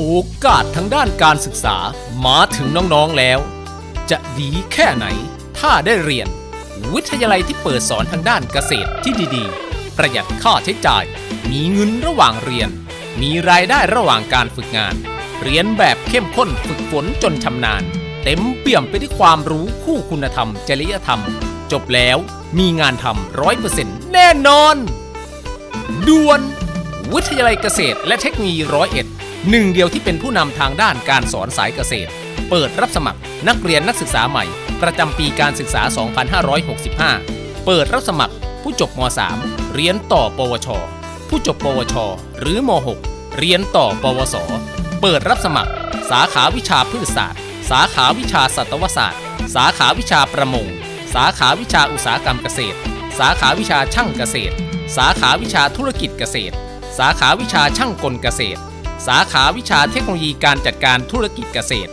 โอกาสทางด้านการศึกษามาถึงน้องๆแล้ว จะดีแค่ไหน ถ้าได้เรียน วิทยาลัยที่เปิดสอนทางด้านเกษตรที่ดีๆ ประหยัดค่าใช้จ่าย มีเงินระหว่างเรียน มีรายได้ระหว่างการฝึกงาน เรียนแบบเข้มข้นฝึกฝนจนชำนาญ เต็มเปี่ยมไปด้วยความรู้คู่คุณธรรม จริยธรรม จบแล้วมีงานทำร้อยเปอร์เซ็นต์แน่นอนด่วน วิทยาลัยเกษตรและเทคโนโลยีร้อยเอ็ด หนึ่งเดียวที่เป็นผู้นำทางด้านการสอนสายเกษตร เปิดรับสมัครนักเรียนนักศึกษาใหม่ ประจำปีการศึกษา 2565 เปิดรับสมัครผู้จบม .3 เรียนต่อ ปวช ผู้จบ ปวช หรือม .6 เรียนต่อ ปวส เปิดรับสมัคร สาขาวิชาพืชศาสตร์ สาขาวิชาสัตวศาสตร์ สาขาวิชาประมง สาขาวิชาอุตสาหกรรมเกษตร สาขาวิชาช่างเกษตร สาขาวิชาธุรกิจเกษตร สาขาวิชาช่างกลเกษตร สาขาวิชาเทคโนโลยีการจัดการธุรกิจเกษตร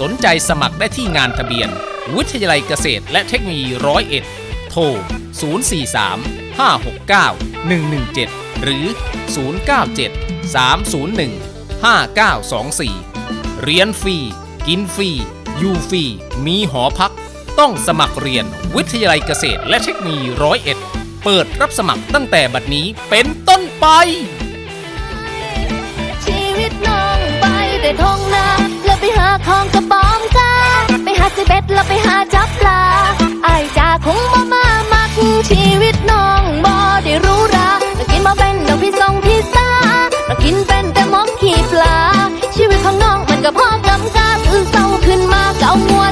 สนใจสมัครได้ที่งานทะเบียน วิทยาลัยเกษตรและเทคโนโลยีร้อยเอ็ดโทร 043 569 117 หรือ 097 301 5924 เรียนฟรี กินฟรี อยู่ฟรี มีหอพัก ต้องสมัครเรียนวิทยาลัยเกษตรและเทคโนโลยีร้อยเอ็ด เปิดรับสมัครตั้งแต่บัดนี้เป็นต้นไป ชีวิตน้องบอได้รู้ราเรากินบ่เป็นดอกพี่ทรงพี่สาเรากินเป็นแต่มอกขี่ปลา ชีวิตของน้องมันก็พอกำกาตื่นเศร้าขึ้นมาเกาหัว